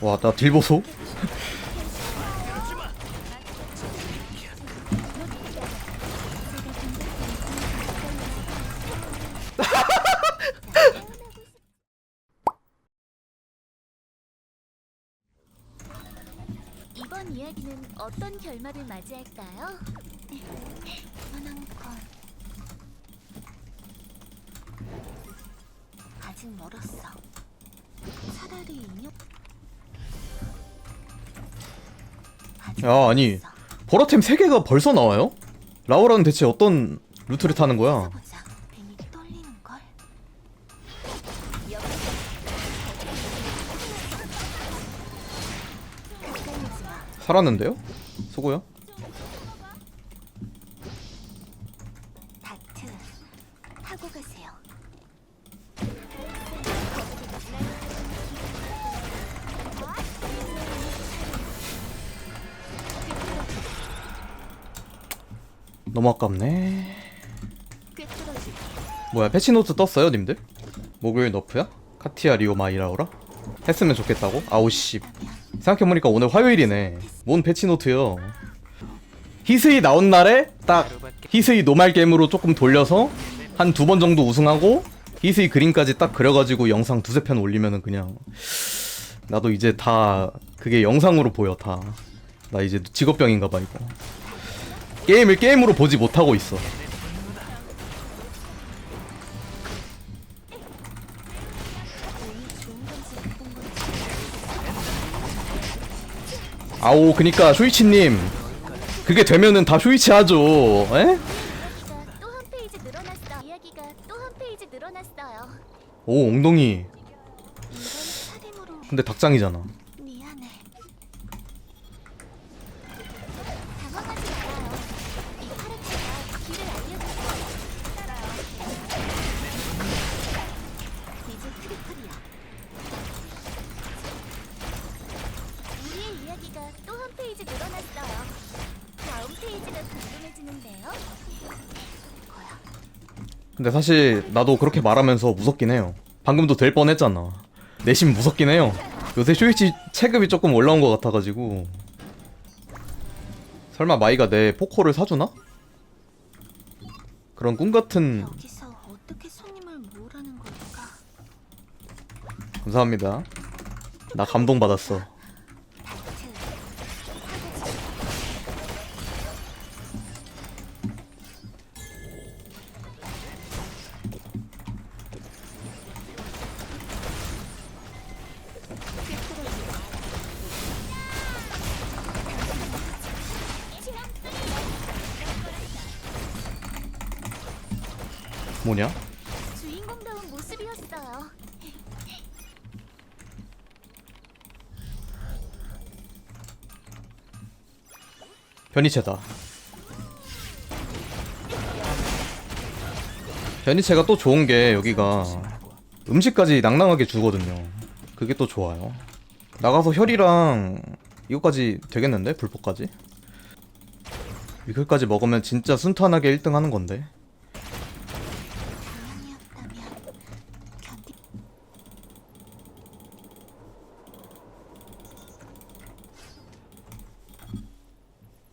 와, 나 딜 보소? 이번 이야기는 어떤 결말을 맞이할까요? 편한 건 아직 멀었어. 차라리 인형. 야, 아니. 멀었어. 보라템 3개가 벌써 나와요? 라오라는 대체 어떤 루트를 타는 거야? 살았는데요? 수고요? 너무 아깝네. 뭐야, 패치노트 떴어요, 님들? 목요일 너프야? 카티아 리오 마이라오라? 했으면 좋겠다고? 아우 씨. 생각해보니까 오늘 화요일이네. 뭔 패치노트요? 히스이 나온 날에 딱 히스이 노말 게임으로 조금 돌려서 한 두 번 정도 우승하고 히스이 그림까지 딱 그려가지고 영상 두세 편 올리면은 그냥 나도 이제 다 그게 영상으로 보여 다. 나 이제 직업병인가봐 이거. 게임을 게임으로 보지 못하고 있어. 아오 그니까 쇼이치님 그게 되면은 다 쇼이치 하죠 에? 이야기가 또한 페이지 늘어났어. 이야기가 또 한 페이지 늘어났어요. 오 엉덩이 근데 닭장이잖아 근데 사실 나도 그렇게 말하면서 무섭긴 해요. 방금도 될 뻔했잖아. 내심 무섭긴 해요. 요새 쇼이치 체급이 조금 올라온 것 같아가지고. 설마 마이가 내 포코를 사주나? 그런 꿈같은 여기서 어떻게 손님을 모으라는 걸까? 감사합니다. 나 감동받았어 뭐냐? 주인공다운 모습이었어요. 변이체다. 변이체가 또 좋은 게 여기가 음식까지 낭낭하게 주거든요. 그게 또 좋아요. 나가서 혈이랑 이거까지 되겠는데? 불포까지? 이걸까지 먹으면 진짜 순탄하게 1등 하는 건데. 다행이었다면 견디.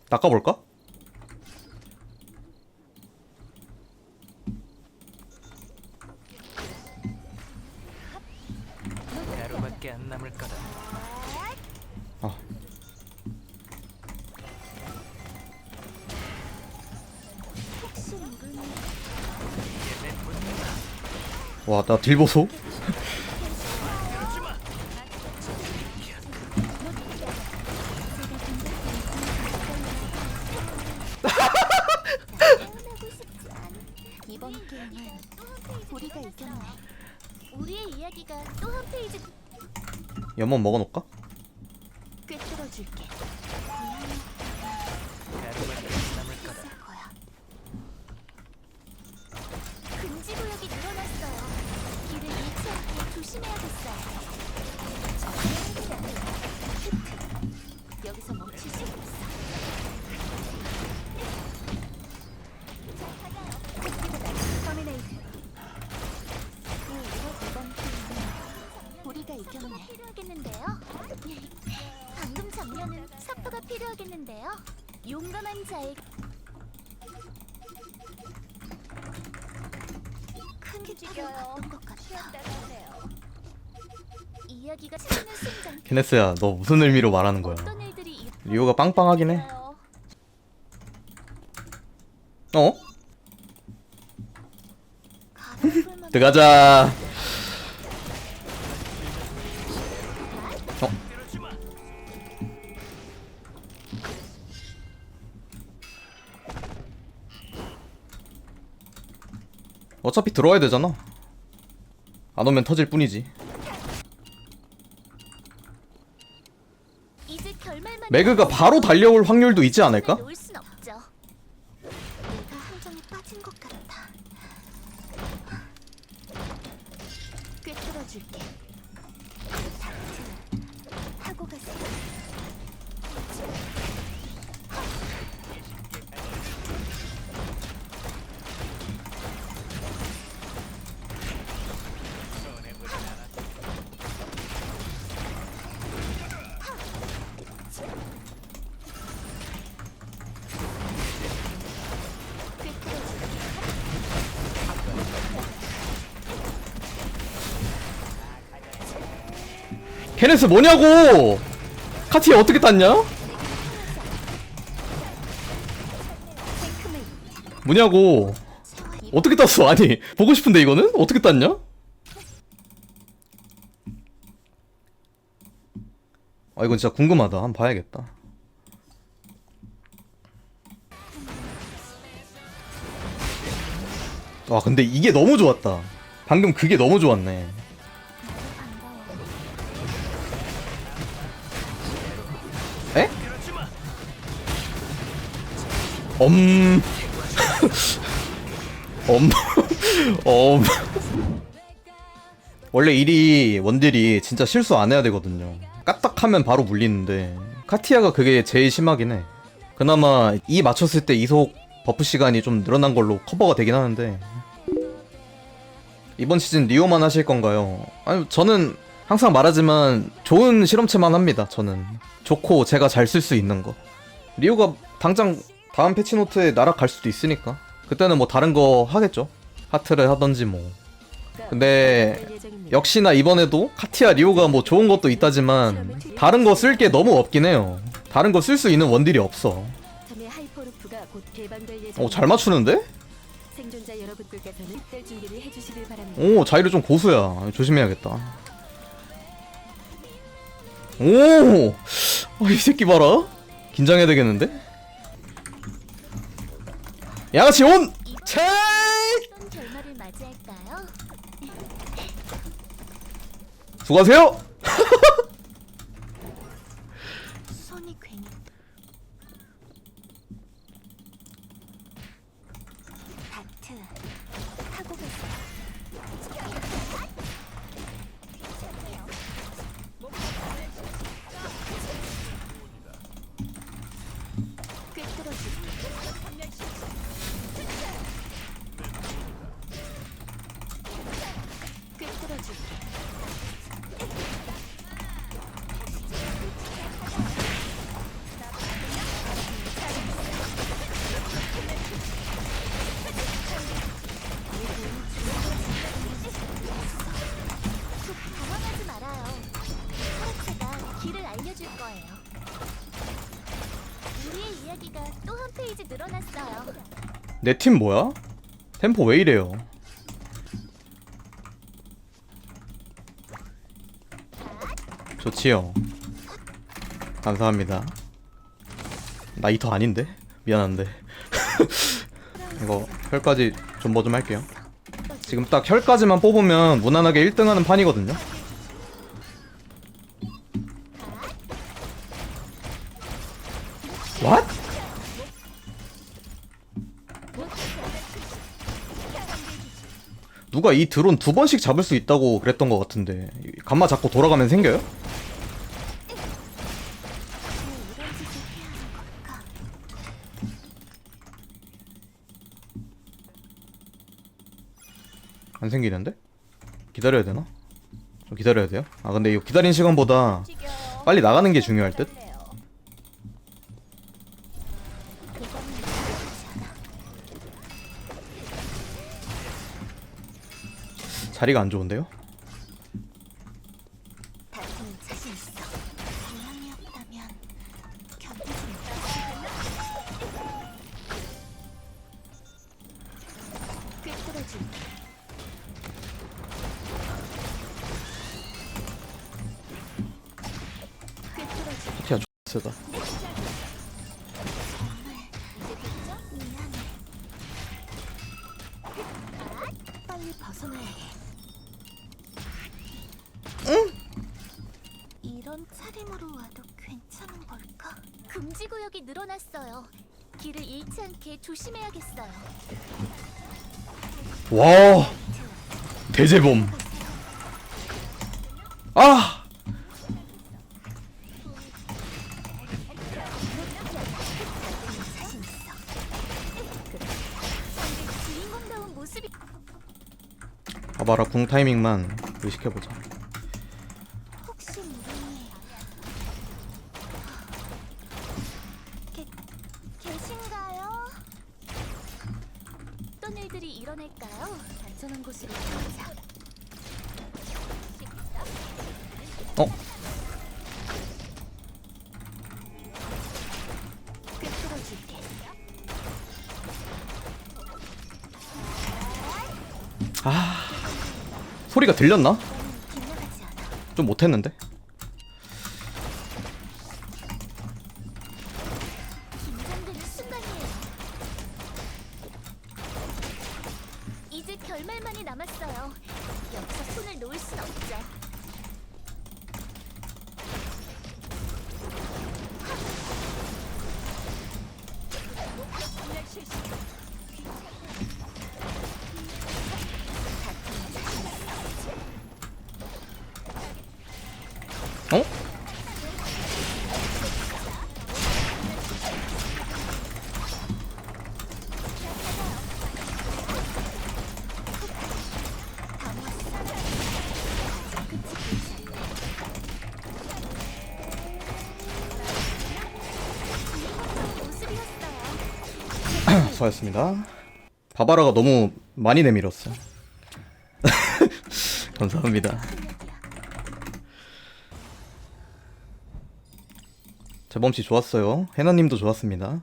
닦아볼까? 하루밖에 안 남을 거다. 아, 본능이다. 와, 나 딜 보소? 이야기가 또 한 페이지 연못 먹어놓을까? 꿰뚫어줄게. 하루밖에 안 남을 거다. 있을 거야. 금지 구역이 늘어났어요. 길을 잃지 않게 조심해야겠어요. 흑. 여기서 멈출 수 없어. 용감한 자의 큰 기적을 봤던 것 같아. 이야기가 치는 순간 케네스야 너 무슨 의미로 말하는 거야? 어떤 일들이 일- 리오가 빵빵하긴 해. 있어요. 어? 만한 들어가자 어차피 들어와야 되잖아 안 오면 터질 뿐이지 매그가 바로 달려올 확률도 있지 않을까? 케네스 뭐냐고! 카티에 어떻게 땄냐? 뭐냐고 어떻게 땄어? 아니 보고 싶은데 이거는? 어떻게 땄냐? 아 이건 진짜 궁금하다 한번 봐야겠다 와 근데 이게 너무 좋았다 방금 그게 너무 좋았네 에? 엄... 엄... 엄... 원래 일이 원딜이 진짜 실수 안 해야 되거든요. 까딱하면 바로 물리는데 카티아가 그게 제일 심하긴 해. 그나마 이 맞췄을 때 이속 버프 시간이 좀 늘어난 걸로 커버가 되긴 하는데. 이번 시즌 리오만 하실 건가요? 아니 저는 항상 말하지만 좋은 실험체만 합니다 저는. 좋고 제가 잘 쓸 수 있는 거. 리오가 당장 다음 패치노트에 날아갈 수도 있으니까. 그때는 뭐 다른 거 하겠죠. 하트를 하던지 뭐. 근데 역시나 이번에도 카티아 리오가 뭐 좋은 것도 있다지만 다른 거 쓸 게 너무 없긴 해요. 다른 거 쓸 수 있는 원딜이 없어. 오잘 맞추는데? 오 자이로 좀 고수야. 조심해야겠다 오! 아, 이 새끼 봐라 긴장해야 되겠는데? 양아치 온! 체! 어떤 결말을 맞이할까요? 수고하세요! 손이 괜히 다트 하고 가세요. 꿰뚫어줄게. 페이지 늘어났어요. 내 팀 뭐야? 템포 왜 이래요? 좋지요. 감사합니다. 나 이터 아닌데? 미안한데. 이거 혈까지 존버 좀 할게요. 지금 딱 혈까지만 뽑으면 무난하게 1등하는 판이거든요. 누가 이 드론 두 번씩 잡을 수 있다고 그랬던 것 같은데 감마 잡고 돌아가면 생겨요? 안 생기는데? 기다려야 되나? 좀 기다려야 돼요? 아 근데 이거 기다린 시간보다 빨리 나가는 게 중요할 듯? 자리가 안 좋은데요? X다 빨리 벗어나야 해. 이런 차림으로 와도 괜찮은 걸까? 금지 구역이 늘어났어요. 길을 잃지 않게 조심해야겠어요. 와 대재범 아 봐봐라 궁 타이밍만 의식해보자 혹시 모르니 계, 계신가요? 어떤 일들이 일어날까요? 안전한 곳으로 가자. 어? 꿰뚫어줄게. 소리가 들렸나? 좀 못했는데? 결말만이 남았어요. 여기서 손을 놓을 순 없죠. 수고하셨습니다. 바바라가 너무 많이 내밀었어 감사합니다. 재범씨 좋았어요. 해나님도 좋았습니다.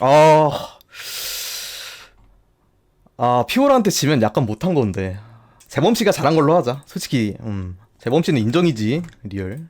아... 아 피오라한테 지면 약간 못한 건데. 재범씨가 잘한 걸로 하자. 솔직히 음. 재범씨는 인정이지 리얼